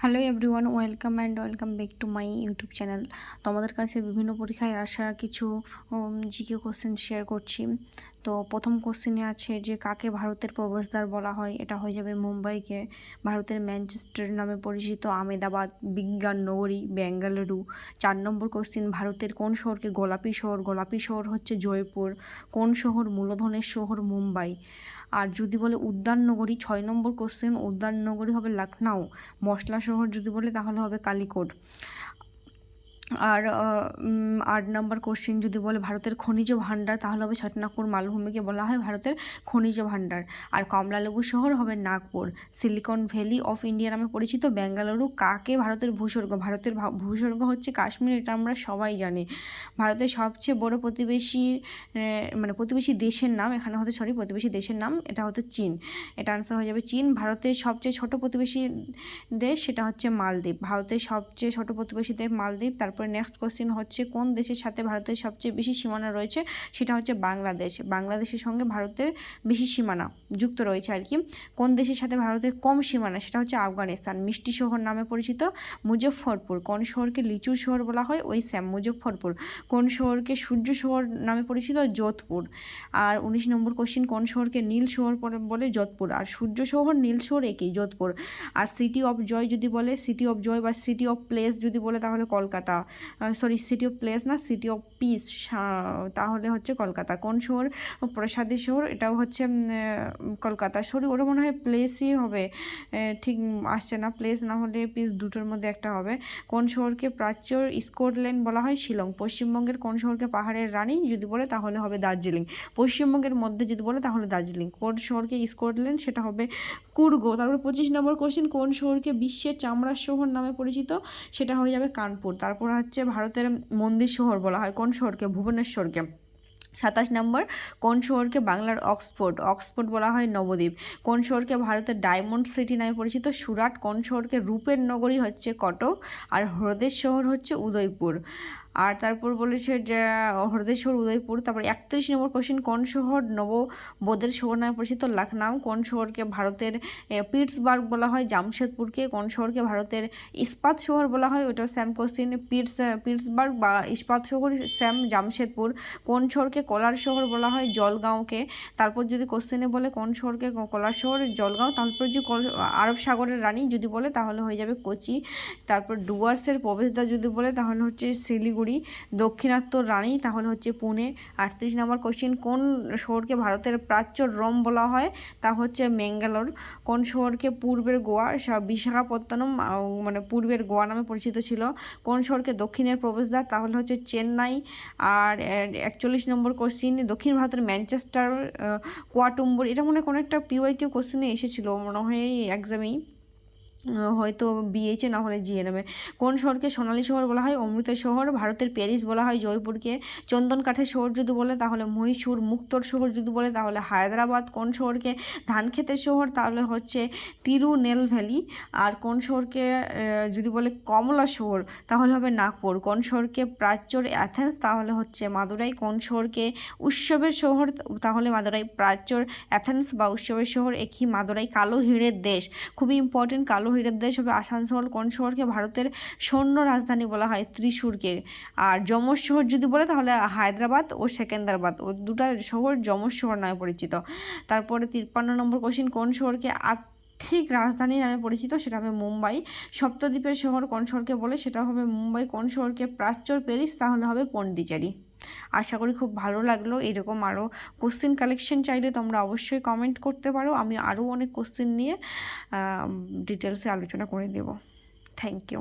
Hello everyone welcome and welcome back to my YouTube channel তোমাদের কাছে বিভিন্ন পরীক্ষায় আসা কিছু জিকে কোশ্চেন শেয়ার করছি। তো প্রথম কোশ্চেনে আছে যে কাকে ভারতের প্রবেশদ্বার বলা হয়? এটা হয়ে যাবে মুম্বাইকে। ভারতের ম্যানচেস্টার নামে পরিচিত আমেদাবাদ বিজ্ঞান নগরী বেঙ্গালুরু চার নম্বর কোশ্চেন ভারতের কোন শহরকে গোলাপি শহর? গোলাপি শহর হচ্ছে জয়পুর। কোন শহর? মূলধনের শহর মুম্বাই। আর যদি বলে উদ্যান নগরী, ছয় নম্বর কোশ্চেন উদ্যান নগরী হবে লখনউ। মশলা শহর যদি বলে তাহলে হবে কালিকোট। আর আট নম্বর কোশ্চেন যদি বলে ভারতের খনিজ ভাণ্ডার, তাহলে হবে ছটনাগপুর মালভূমিকে বলা হয় ভারতের খনিজ ভাণ্ডার। আর কমলালেবু শহর হবে Nagpur. Silicon Valley of India নামে পরিচিত বেঙ্গালুরু কাকে ভারতের ভূস্বর্গ? ভারতের ভূস্বর্গ হচ্ছে কাশ্মীর, এটা আমরা সবাই জানি। ভারতের সবচেয়ে বড় প্রতিবেশী মানে প্রতিবেশী দেশের নাম, এখানে হতে সরি প্রতিবেশী দেশের নাম, এটা হতো চীন। এটা আনসার হয়ে যাবে চীন। ভারতের সবচেয়ে ছোট প্রতিবেশী দেশ, সেটা হচ্ছে মালদ্বীপ। ভারতের সবচেয়ে ছোট প্রতিবেশী দেশ মালদ্বীপ, তারপর তারপরে নেক্সট কোশ্চেন হচ্ছে, কোন দেশের সাথে ভারতের সবচেয়ে বেশি সীমানা রয়েছে? সেটা হচ্ছে বাংলাদেশ। বাংলাদেশের সঙ্গে ভারতের বেশি সীমানা যুক্ত রয়েছে আর কি। কোন দেশের সাথে ভারতের কম সীমানা? সেটা হচ্ছে আফগানিস্তান। মিষ্টি শহর নামে পরিচিত মুজফ্ফরপুর। কোন শহরকে লিচু শহর বলা হয়? ওই স্যাম মুজফ্ফরপুর। কোন শহরকে সূর্য শহর নামে পরিচিত? যোধপুর। আর উনিশ নম্বর কোশ্চিন কোন শহরকে নীল শহর বলে যোধপুর? আর সূর্য শহর, নীল শহর একই, যোধপুর। আর সিটি অফ জয় যদি বলে সিটি অফ জয় বা সিটি অফ প্লেস যদি বলে, তাহলে Kolkata. Sorry city of place না সিটি অফ পিস তাহলে হচ্ছে কলকাতা। কোন শহর? প্রসাদী শহর, এটাও হচ্ছে কলকাতা। সরি ওটা মনে হয় প্লেসই হবে। ঠিক আসছে না প্লেস না হলে পিস দুটোর মধ্যে একটা হবে। কোন শহরকে প্রাচ্য স্কটল্যান্ড বলা হয়? শিলং। পশ্চিমবঙ্গের কোন শহরকে পাহাড়ের রানী যদি বলে, তাহলে হবে দার্জিলিং। পশ্চিমবঙ্গের মধ্যে যদি বলে, তাহলে দার্জিলিং। কোন শহরকে স্কটল্যান্ড? সেটা হবে কুর্গো তারপর পঁচিশ নম্বর কোশ্চেন কোন শহরকে বিশ্বের চামড়ার শহর নামে পরিচিত? সেটা হয়ে যাবে কানপুর। তারপর হচ্ছে ভারতের মন্দির শহর বলা হয়, কোন শহরকে? ভুবনেশ্বরকে। সাতাশ নম্বর, কোন শহরকে? বাংলার অক্সফোর্ড অক্সফোর্ড বলা হয় নবদ্বীপ। কোন শহরকে? ভারতের ডায়মন্ড সিটি নামে পরিচিত সুরাট। কোন শহরকে? রূপের নগরী হচ্ছে কটক। আর হ্রদের শহর হচ্ছে উদয়পুর। আর তারপর বলেছে যে হরদেশ্বর উদয়পুর, তারপর একত্রিশ নম্বর কোশ্চেন কোন শহর নববোধের শহর নামে পরিচিত? লখনউ কোন শহরকে ভারতের পিটসবার্গ বলা হয়? জামশেদপুরকে কোন শহরকে ভারতের ইস্পাত শহর বলা হয়? ওটা স্যাম কোশ্চেন পিটস, পিটসবার্গ বা ইস্পাত শহর স্যাম জামশেদপুর। কোন শহরকে কলার শহর বলা হয়? জলগাঁওকে। তারপর যদি কোশ্চেনে বলে কোন শহরকে কলার শহর? জলগাঁও। তারপর যদি আরব সাগরের রানী যদি বলে, তাহলে হয়ে যাবে কোচি। তারপর ডুয়ার্সের প্রবেশদ্বার যদি বলে, তাহলে হচ্ছে শিলিগুড়ি। করি দক্ষিণাত্য রানী, তাহলে হচ্ছে পুনে। আটত্রিশ নম্বর কোশ্চেন কোন শহরকে ভারতের প্রাচ্য রোম বলা হয়? তা হচ্ছে মেঙ্গালোর কোন শহরকে পূর্বের গোয়া বিশাখাপত্তনম মানে পূর্বের গোয়া নামে পরিচিত ছিল? কোন শহরকে দক্ষিণের প্রবেশদ্বার, তাহলে হচ্ছে চেন্নাই। আর একচল্লিশ নম্বর কোশ্চিন দক্ষিণ ভারতের ম্যানচেস্টার কোয়াটুম্বর, এটা মনে কোনো একটা পিওয়াই কেউ কোশ্চেনে এসেছিল, মনে হয় এক্সামেই হয়তো বিএইচে না হলে জিএনএমে কোন শহরকে সোনালী শহর বলা হয়? অমৃত শহর, ভারতের প্যারিস বলা হয়, জয়পুরকে চন্দন কাঠের শহর যদি বলে, তাহলে মহীশূর, মুক্তর শহর যদি বলে, তাহলে হায়দ্রাবাদ। কোন শহরকে ধান খেতের শহর? তাহলে হচ্ছে তিরুনেলভ্যালি আর কোন শহরকে যদি বলে কমলা শহর, তাহলে হবে নাগপুর। কোন শহরকে প্রাচ্যর অ্যাথেন্স? তাহলে হচ্ছে মাদুরাই। কোন শহরকে উৎসবের শহর? তাহলে মাদুরাই। প্রাচ্যর অ্যাথেন্স বা উৎসবের শহর, একই মাদুরাই। কালো হিড়ের দেশ। খুবই ইম্পর্টেন্ট কালো হীরের দেশ হবে আসানসোল কোন শহরকে ভারতের সৈন্য রাজধানী বলা হয়, ত্রিশূরকে। আর যমজ শহর যদি বলে, তাহলে হায়দ্রাবাদ ও সেকেন্দারবাদ। ও দুটা শহর যমজ শহর নামে পরিচিত। তারপরে তিপ্পান্ন নম্বর কোশ্চিন, কোন শহরকে আর্থিক রাজধানী নামে পরিচিত, সেটা হবে মুম্বাই। সপ্তদ্বীপের শহর কোন শহরকে বলে, সেটা হবে মুম্বাই। কোন শহরকে প্রাচ্যর প্যারিস তাহলে হবে পন্ডিচেরি। আশা করি খুব ভালো লাগল। এরকম আরও কোশ্চেন কালেকশন চাইলে তোমরা অবশ্যই কমেন্ট করতে পারো। আমি আরও অনেক কোশ্চেন নিয়ে ডিটেলসে আলোচনা করে দেব। Thank you